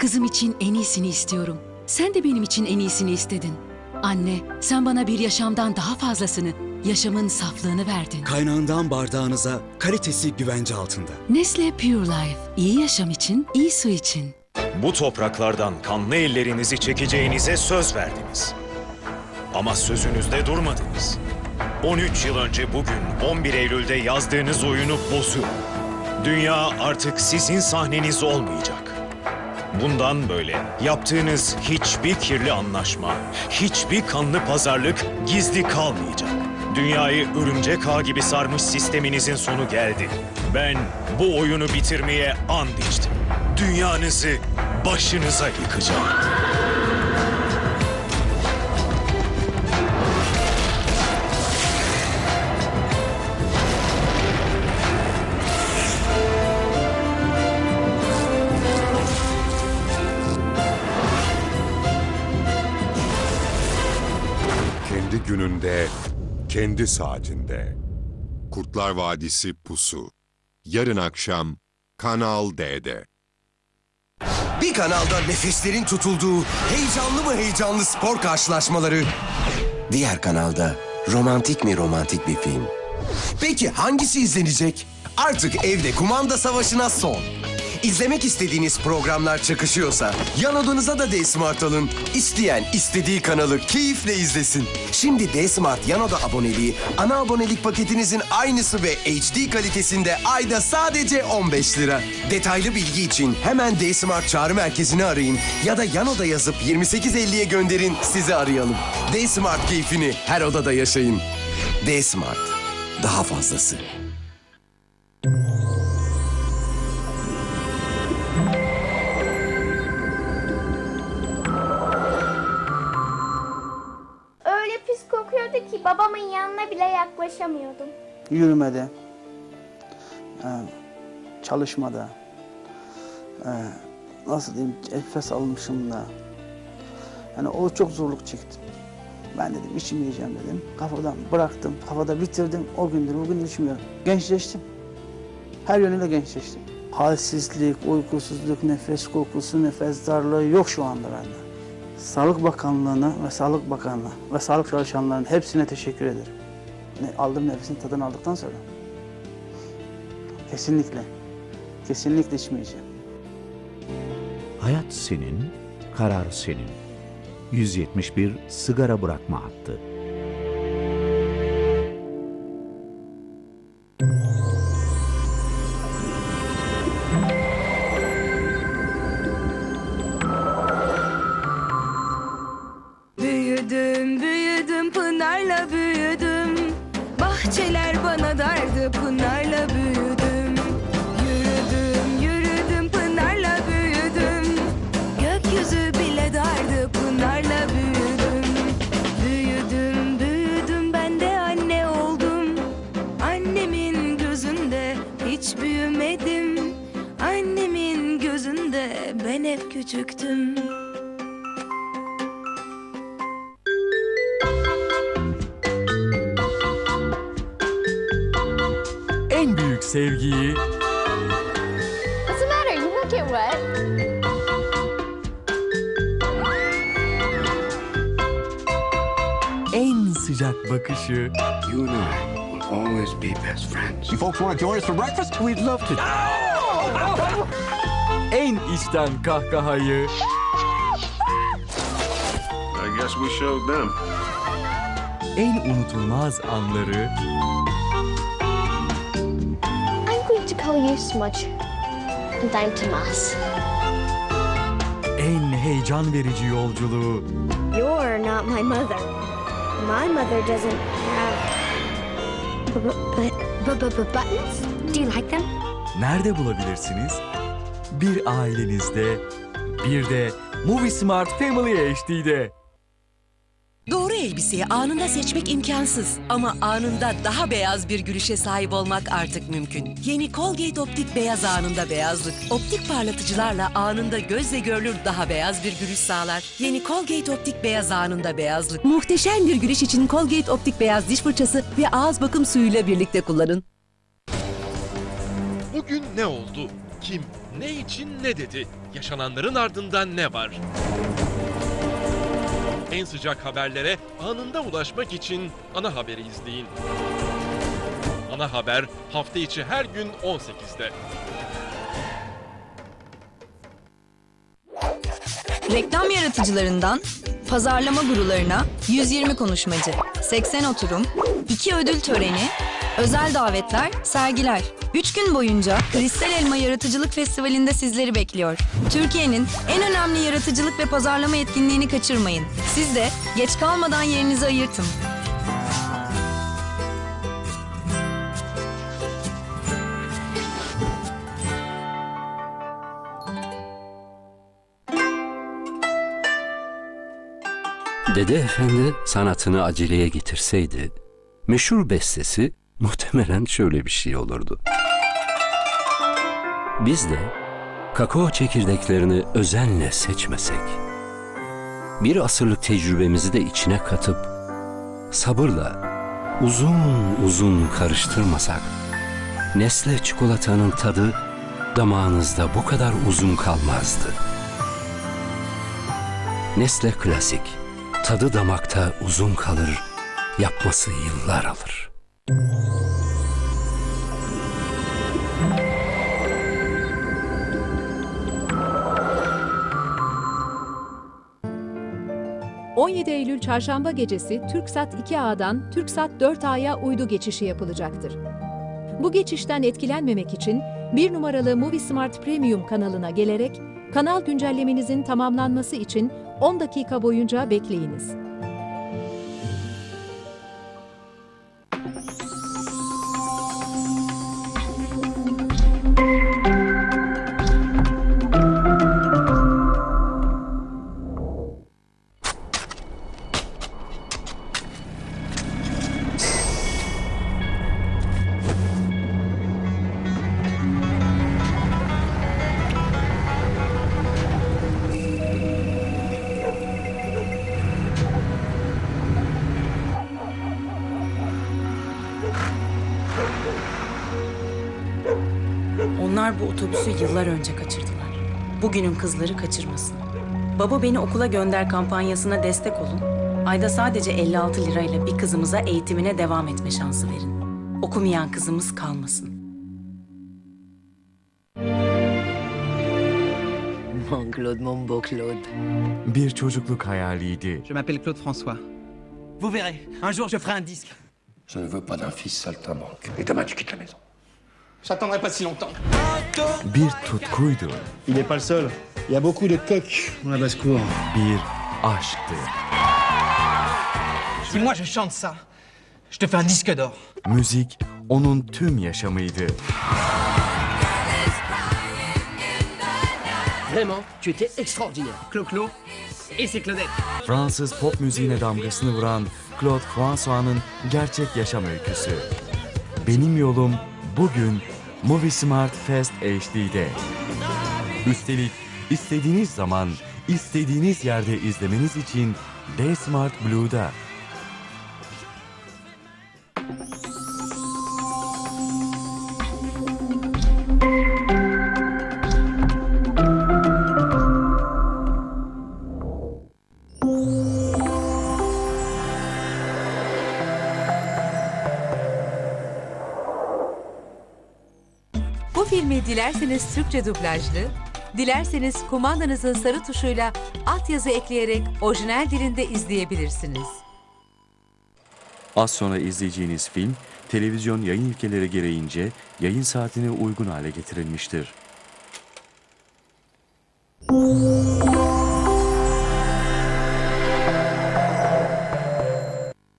Kızım için en iyisini istiyorum. Sen de benim için en iyisini istedin. Anne, sen bana bir yaşamdan daha fazlasını, yaşamın saflığını verdin. Kaynağından bardağınıza kalitesi güvence altında. Nestle Pure Life, iyi yaşam için, iyi su için. Bu topraklardan kanlı ellerinizi çekeceğinize söz verdiniz. Ama sözünüzde durmadınız. 13 yıl önce bugün 11 Eylül'de yazdığınız oyunu bozuyor. Dünya artık sizin sahneniz olmayacak. Bundan böyle yaptığınız hiçbir kirli anlaşma, hiçbir kanlı pazarlık gizli kalmayacak. Dünyayı örümcek ağ gibi sarmış sisteminizin sonu geldi. Ben bu oyunu bitirmeye and içtim. Dünyanızı başınıza yıkacağım. Kendi gününde, kendi saatinde. Kurtlar Vadisi Pusu. Yarın akşam Kanal D'de. Bir kanalda nefeslerin tutulduğu heyecanlı mı heyecanlı spor karşılaşmaları. Diğer kanalda romantik mi romantik bir film. Peki hangisi izlenecek? Artık evde kumanda savaşına son. İzlemek istediğiniz programlar çakışıyorsa yan odanıza da D-Smart alın. İsteyen istediği kanalı keyifle izlesin. Şimdi D-Smart yan oda aboneliği ana abonelik paketinizin aynısı ve HD kalitesinde ayda sadece 15 lira. Detaylı bilgi için hemen D-Smart çağrı merkezini arayın ya da yan oda yazıp 2850'ye gönderin sizi arayalım. D-Smart keyfini her odada yaşayın. D-Smart. Daha fazlası. Pis kokuyordu ki babamın yanına bile yaklaşamıyordum. yürümede, e, çalışmada, e, nasıl diyeyim nefes almışımda. Yani o çok zorluk çektim. Ben dedim içmeyeceğim dedim. Kafadan bıraktım, kafada bitirdim. O gündür bugün içmiyorum. Gençleştim. Her yönüyle gençleştim. Halsizlik, uykusuzluk, nefes kokusu, nefes darlığı yok şu anda bende. Sağlık Bakanlığı'na ve Sağlık Bakanlığı ve sağlık çalışanlarının hepsine teşekkür ederim. Ne, aldığım nefesin tadını aldıktan sonra. Kesinlikle, kesinlikle içmeyeceğim. Hayat senin, karar senin. 171 sigara bırakma hattı. Bahçeler bana dardı, Pınar'la büyüdüm. Yürüdüm, yürüdüm, Pınar'la büyüdüm. Gökyüzü bile dardı, Pınar'la büyüdüm. Büyüdüm, büyüdüm, ben de anne oldum. Annemin gözünde hiç büyümedim. Annemin gözünde ben hep küçüktüm. Sevgiyi What's the matter? You won't get wet. en sıcak bakışı You and I will always be best friends. You folks want to join us for breakfast? We'd love to. en içten kahkahayı I guess we showed them. en unutulmaz anları To call you Smudge. And I'm Tomas. en heyecan verici yolculuğu You're not my mother. My mother doesn't have. But, but, but buttons? Do you like them? nerede bulabilirsiniz? Bir ailenizde, bir de Movie Smart Family HD'de. Doğru elbiseyi anında seçmek imkansız ama anında daha beyaz bir gülüşe sahip olmak artık mümkün. Yeni Colgate Optik Beyaz Anında Beyazlık. Optik parlatıcılarla anında gözle görülür daha beyaz bir gülüş sağlar. Yeni Colgate Optik Beyaz Anında Beyazlık. Muhteşem bir gülüş için Colgate Optik Beyaz diş fırçası ve ağız bakım suyuyla birlikte kullanın. Bugün ne oldu? Kim, ne için ne dedi? yaşananların ardından ne var? En sıcak haberlere anında ulaşmak için ana haberi izleyin. Ana haber hafta içi her gün 18'de. Reklam yaratıcılarından pazarlama gurularına 120 konuşmacı, 80 oturum, 2 ödül töreni, özel davetler, sergiler. 3 gün boyunca Kristal Elma Yaratıcılık Festivali'nde sizleri bekliyor. Türkiye'nin en önemli yaratıcılık ve pazarlama etkinliğini kaçırmayın. Siz de geç kalmadan yerinizi ayırtın. Dede Efendi sanatını aceleye getirseydi, meşhur bestesi muhtemelen şöyle bir şey olurdu. Biz de kakao çekirdeklerini özenle seçmesek, bir asırlık tecrübemizi de içine katıp, sabırla uzun uzun karıştırmasak, Nesle çikolatanın tadı damağınızda bu kadar uzun kalmazdı. Nesle Klasik, tadı damakta uzun kalır, yapması yıllar alır. 17 Eylül Çarşamba gecesi TürkSat 2A'dan TürkSat 4A'ya uydu geçişi yapılacaktır. Bu geçişten etkilenmemek için bir numaralı MovieSmart Premium kanalına gelerek kanal güncellemenizin tamamlanması için 10 dakika boyunca bekleyiniz. Onlar bu otobüsü yıllar önce kaçırdılar. Bugünün kızları kaçırmasın. Baba beni okula gönder kampanyasına destek olun. Ayda sadece 56 lirayla bir kızımıza eğitimine devam etme şansı verin. Okumayan kızımız kalmasın. Mon Claude, mon beau Claude. Bir çocukluk hayaliydi. Je m'appelle Claude François. Vous verrez, un jour je ferai un disque. Je ne veux pas d'un fils saltimbanque. Et demain, tu quittes la maison. J'attendrai pas si longtemps. Bir tutkuydu. Il n'est pas le seul. Il y a beaucoup de coqs dans la basse-cour. Bir aşktı. Si moi je chante ça, je te fais un disque d'or. Müzik onun tüm yaşamıydı. Vraiment, tu étais extraordinaire. Clo-Clo et c'est Claudette. Fransız pop müziğine damgasını vuran Claude François'nın gerçek yaşam öyküsü. Benim yolum bugün Movie Smart Fest HD'de. Üstelik istediğiniz zaman, istediğiniz yerde izlemeniz için D Smart Blue'da. Dilerseniz Türkçe dublajlı, dilerseniz kumandanızın sarı tuşuyla altyazı ekleyerek orijinal dilinde izleyebilirsiniz. Az sonra izleyeceğiniz film, televizyon yayın ilkeleri gereğince yayın saatine uygun hale getirilmiştir.